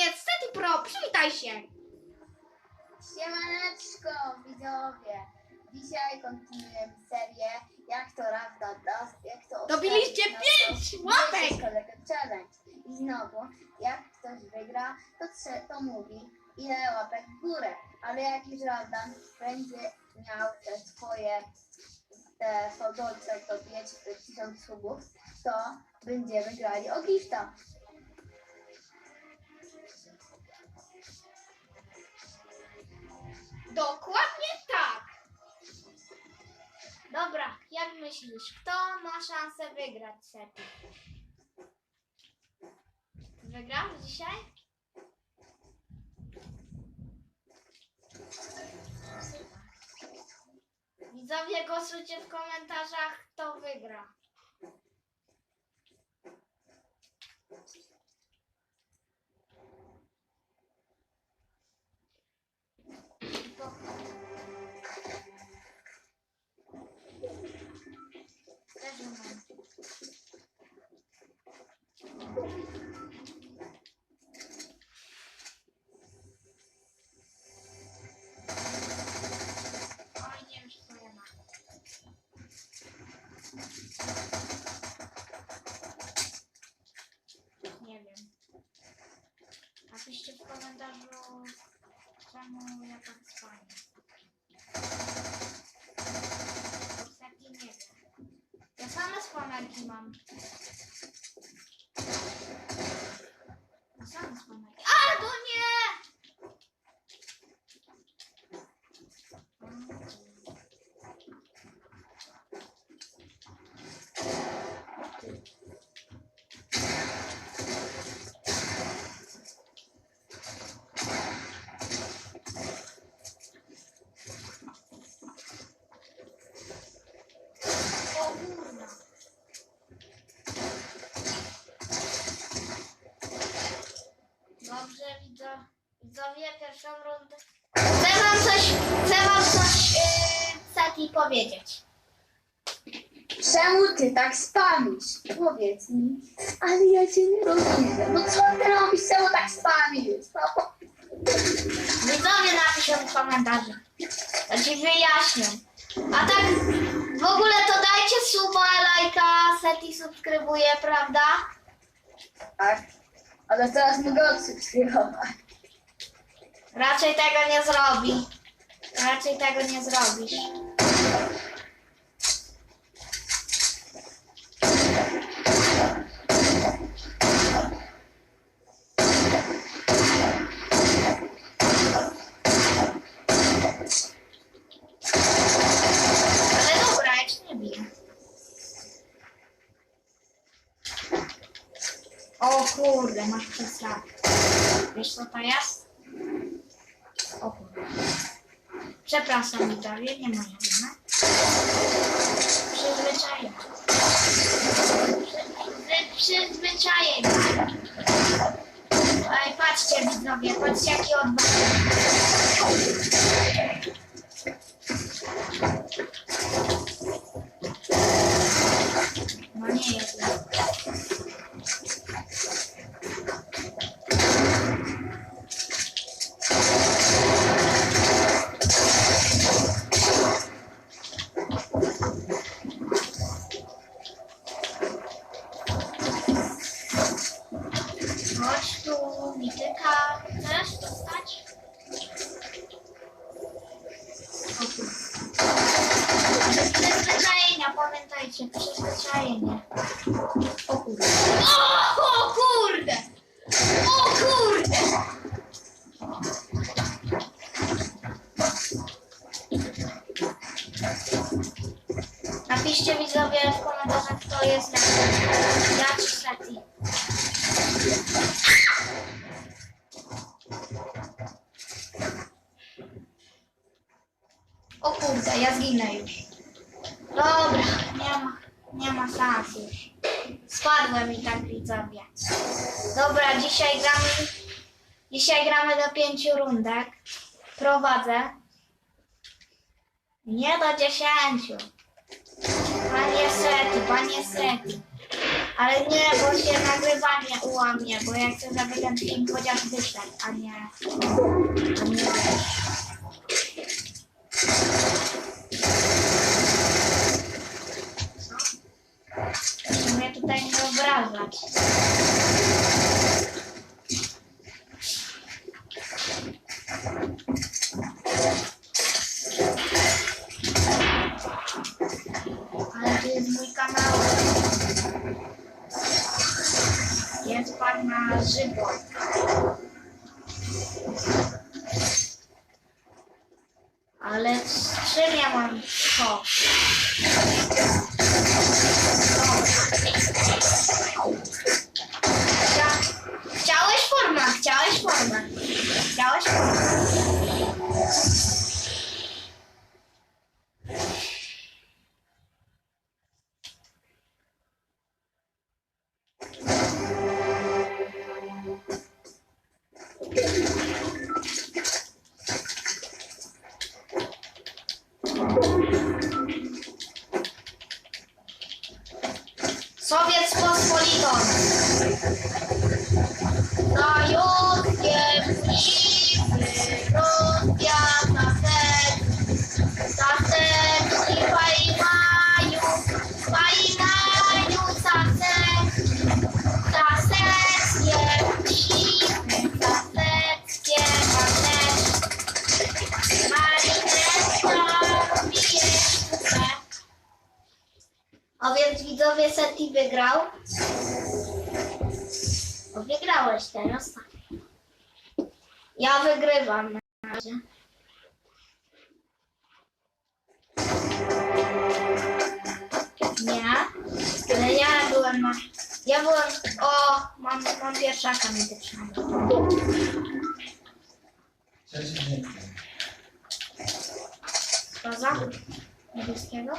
mnie, Seti Pro, przywitaj się. Siemaneczko, widzowie! Dzisiaj kontynuujemy serię Jak to Rawda da, jak to Dobiliście ostatni pięć nasz łapek! Kolega challenge. I znowu, jak ktoś wygra, to, trze- to mówi ile łapek w górę. Ale jak już Rawdan będzie miał te swoje te fałdolce, to 1000 subów, to będziemy grali o gifta. Dokładnie tak. Dobra, jak myślisz, kto ma szansę wygrać Seti? Wygrasz dzisiaj? Widzowie, głosujcie w komentarzach, kto wygra. Ja same spamerki mam. Ja same spamerki. A, to nie! O kurna. Dobrze, widzę. Widzowie, pierwszą rundę. Chcę wam coś, chcę wam coś yy, Sati powiedzieć. Czemu ty tak spamisz? Powiedz mi. Ale ja cię nie rozumiem. No co ty robisz? Czemu tak spamisz? No, Widzowie napiszą w komentarzu. To ci wyjaśnię. A tak w ogóle to dajcie suba, lajka, Seti subskrybuje, prawda? tak. Ale teraz mogę odsubskrybować. Raczej tego nie zrobi. Raczej tego nie zrobisz. Ale dobra, ja ci nie biję. O kurde, masz przesad. Wiesz co to jest? O kurde. Przepraszam, widzowie, nie moja wina. Przyzwyczajenie. Przy, przy, przyzwyczajenie. Ej, patrzcie widzowie, patrzcie jaki odwrót. No nie jest. Chodź tu, mityka. Chcesz dostać? O tu. Przyzwyczajenia, pamiętajcie, przyzwyczajenie. O kurde. O, o kurde! O kurde! Napiszcie widzowie w komentarzach, kto jest lepszy. Ja czy Seti. O kurde, ja zginę już. Dobra, nie ma, nie ma szans już. Spadłem i tak widzowie. Dobra, dzisiaj gramy, dzisiaj gramy do pięciu rundek. Prowadzę. Nie do dziesięciu. Panie Seti, panie Seti. Ale nie, bo się nagrywanie ułamie, bo ja chcę, żeby ten film chociaż wyszedł, a nie... A nie? Proszę mnie tutaj nie obrażać. Jest pan na żywo. Ale z czym ja mam to? Chcia- Chciałeś forma, chciałeś formę. Chciałeś formę. Sowiec Pospolitą. Na jodkiem wygrał. O, wygrałeś teraz, tak. Ja wygrywam na razie. Nie, ale ja byłem na... Ja byłem... O, mam, mam pierwszaka medycznego. Spoza niebieskiego.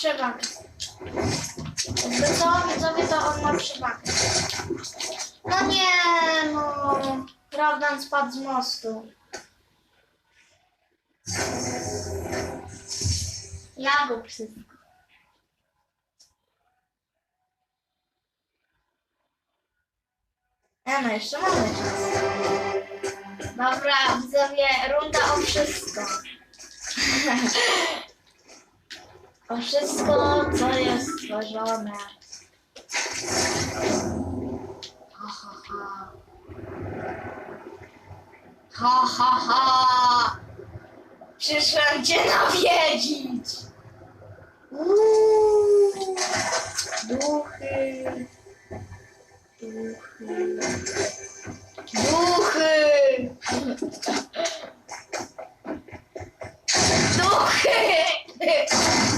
Przewagę. Jakby co, widzowie, to on ma przewagę. No nie, no. Prawda spadł z mostu. Ja go wszystko. E, no jeszcze mamy czas. Dobra, widzowie, runda o wszystko. O wszystko, co jest stworzone. Ha, ha, ha. Ha, ha, ha. Przyszłem cię nawiedzić. Uuu. Duchy. Duchy. Duchy. Duchy.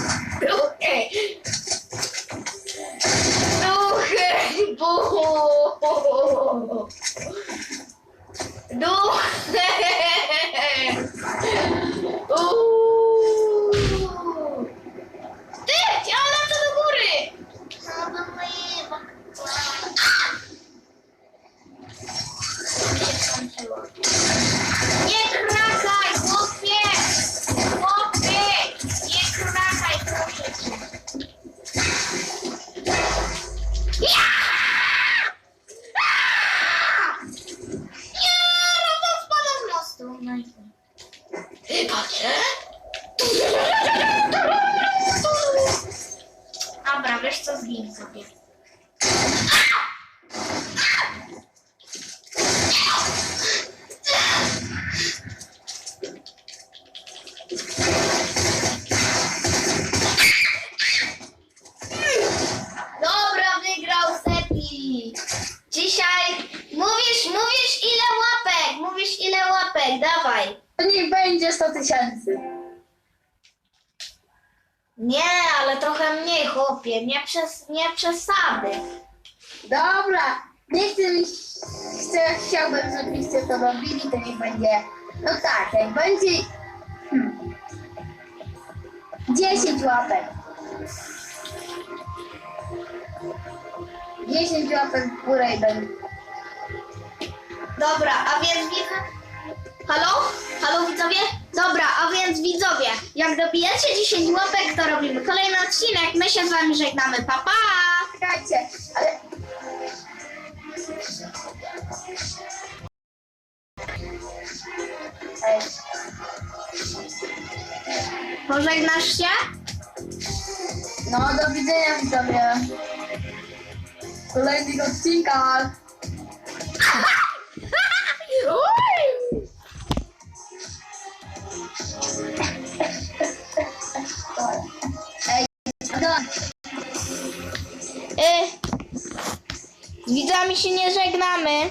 Bye. Nie, ale trochę mniej, chłopie. Nie, przez, nie przesady. Dobra, nie chcę chcę, chciałbym, żebyście to robili, to niech będzie, no tak, jak będzie hmm, 10 łapek. 10 łapek w górę i będę. Dobra, a więc widzę... Halo? Halo widzowie? A więc widzowie, jak dobijecie 10 łapek, to robimy kolejny odcinek. My się z wami żegnamy. Pa, pa! Czekajcie, ale Ej, Pożegnasz się? no do widzenia widzowie. Kolejnych odcinkach. Uj! Się nie żegnamy.